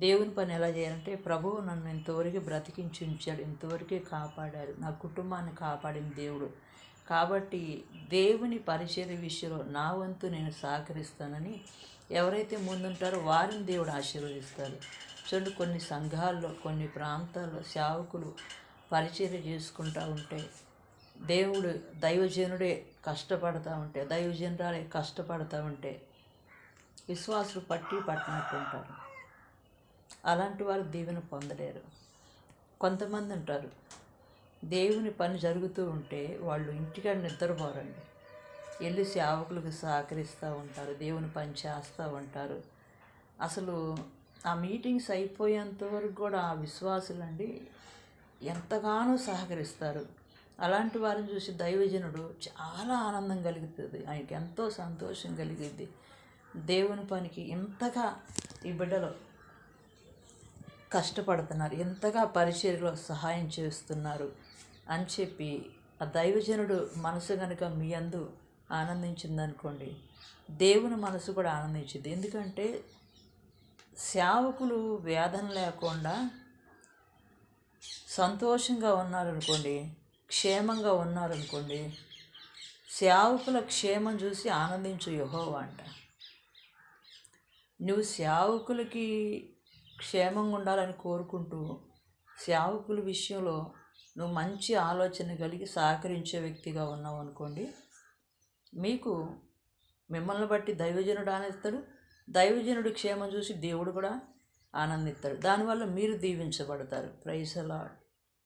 దేవుని పని ఎలా చేయాలంటే ప్రభువు నన్ను ఇంతవరకు బ్రతికించి ఉంచాడు ఇంతవరకే కాపాడాడు నా కుటుంబాన్ని కాపాడిన దేవుడు. కాబట్టి దేవుని పరిచయ విషయంలో నా వంతు నేను సహకరిస్తానని ఎవరైతే ముందుంటారో వారిని దేవుడు ఆశీర్వదిస్తారు. చూడండి కొన్ని సంఘాల్లో కొన్ని ప్రాంతాల్లో సేవకులు పరిచర్య చేసుకుంటూ ఉంటే దేవుడు దైవజనుడే కష్టపడతా ఉంటే దైవజనురాలే కష్టపడతా ఉంటే విశ్వాసులు పట్టి పట్టినట్టుంటారు అలాంటి వారు దీవెన పొందలేరు. కొంతమంది ఉంటారు దేవుని పని జరుగుతూ ఉంటే వాళ్ళు ఇంటికాడ నిద్రపోరండి. వెళ్ళి సేవకులకు సహకరిస్తూ ఉంటారు దేవుని పని చేస్తూ ఉంటారు. అసలు ఆ మీటింగ్స్ అయిపోయేంత వరకు కూడా ఆ విశ్వాసులండి ఎంతగానో సహకరిస్తారు. అలాంటి వారిని చూసి దైవజనుడు చాలా ఆనందం కలుగుతుంది. ఆయనకి ఎంతో సంతోషం కలిగిద్ది. దేవుని పనికి ఇంతగా ఈ బిడ్డలు కష్టపడుతున్నారు. ఎంతగా పరిచర్లో సహాయం చేస్తున్నారు అని చెప్పి ఆ దైవజనుడు మనసు కనుక మీ అందు ఆనందించిందనుకోండి దేవుని మనసు కూడా ఆనందించింది. ఎందుకంటే సేవకులు వేదన లేకుండా సంతోషంగా ఉన్నారనుకోండి క్షేమంగా ఉన్నారనుకోండి సేవకుల క్షేమం చూసి ఆనందించు యహోవా అంట. నువ్వు సేవకులకి క్షేమంగా ఉండాలని కోరుకుంటూ సేవకుల విషయంలో నువ్వు మంచి ఆలోచన కలిగి సహకరించే వ్యక్తిగా ఉన్నావు అనుకోండి. మీకు మిమ్మల్ని బట్టి దైవజనుడు ఆనందిస్తాడు. దైవజనుడి క్షేమం చూసి దేవుడు కూడా ఆనందిస్తాడు. దానివల్ల మీరు దీవించబడతారు. Price allot